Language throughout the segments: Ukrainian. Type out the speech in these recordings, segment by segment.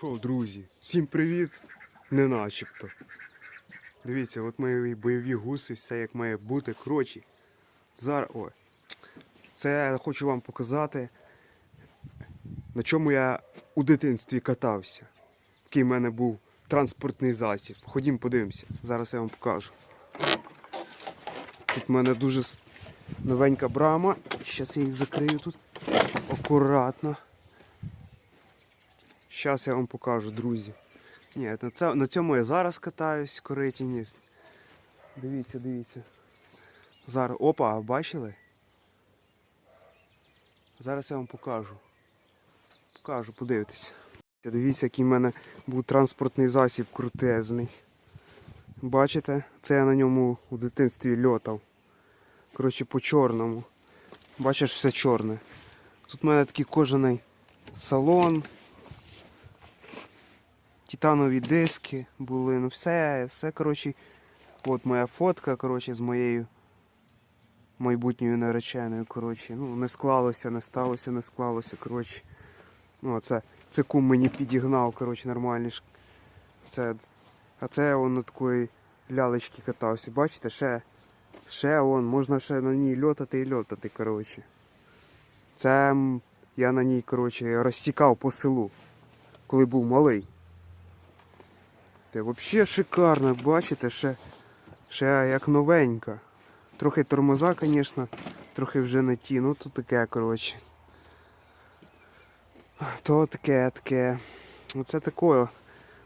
Що, друзі, всім привіт! Не начебто. Дивіться, от мої бойові гуси, все як має бути. Коротше, зараз. Ой. Це я хочу вам показати, на чому я у дитинстві катався. Який в мене був транспортний засіб. Ходім, подивимося. Зараз я вам покажу. Тут в мене дуже новенька брама. Зараз я їх закрию тут акуратно. Зараз я вам покажу, друзі. Ні, на, це, на цьому я зараз катаюсь, коритіні. Дивіться, дивіться. Зараз. Опа, бачили? Зараз я вам покажу. Покажу, подивитесь. Дивіться, який в мене був транспортний засіб крутезний. Бачите? Це я на ньому у дитинстві льотав. Коротше, по чорному. Бачиш, все чорне. Тут в мене такий кожаний салон. Титанові диски були, ну все, все, коротше, от моя фотка, коротше, з моєю майбутньою нареченою, коротше. Ну, не склалося, не сталося, не склалося, коротше. Ну, це, це кум мені підігнав, коротше, нормальний. Це, а це он на такої лялечки катався. Бачите, ще, ще он, можна ще на ній льотати і льотати, коротше. Це я на ній, коротше, розсікав по селу, коли був малий. Взагалі шикарно, бачите, ще, ще як новенька. Трохи тормоза, звісно, трохи вже не ті, ну то таке, коротше. То таке, таке. Оце таке.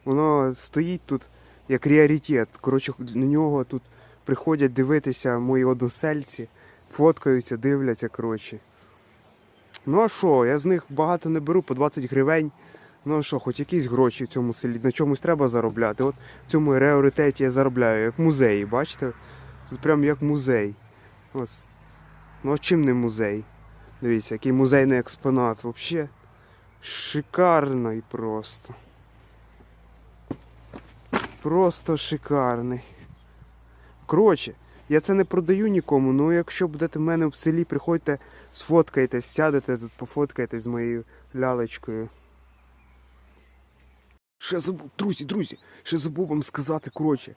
Воно стоїть тут як ріаритет. Коротше, на нього тут приходять дивитися мої односельці, фоткаються, дивляться, коротше. Ну а що, я з них багато не беру, по 20 гривень. Ну що, хоч якісь гроші в цьому селі, на чомусь треба заробляти. От в цьому реоритеті я заробляю, як музеї, бачите? Тут прям як музей. Ось. Ну а чим не музей? Дивіться, який музейний експонат. Взагалі шикарний просто. Просто шикарний. Коротше, я це не продаю нікому, ну якщо будете в мене в селі, приходьте, сфоткайтесь, сядете тут, пофоткайтесь з моєю лялечкою. Ще забув, друзі, друзі, ще забув вам сказати, коротше.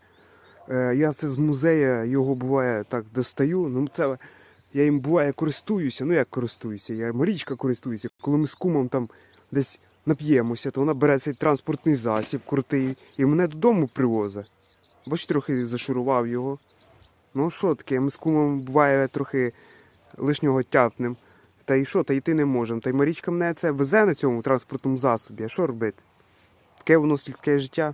Е, я це з музею, його буває так достаю. Ну це я їм буває користуюся. Ну як користуюся? Я Марічка користуюся. Коли ми з кумом там десь нап'ємося, то вона бере цей транспортний засіб крутий і мене додому привозить. Бач, трохи зашурував його. Ну що таке, ми з кумом буває трохи лишнього тяпнем. Та й що, та йти не можемо. Та й Марічка мене це везе на цьому транспортному засобі. А що робити? Таке воно сільське життя.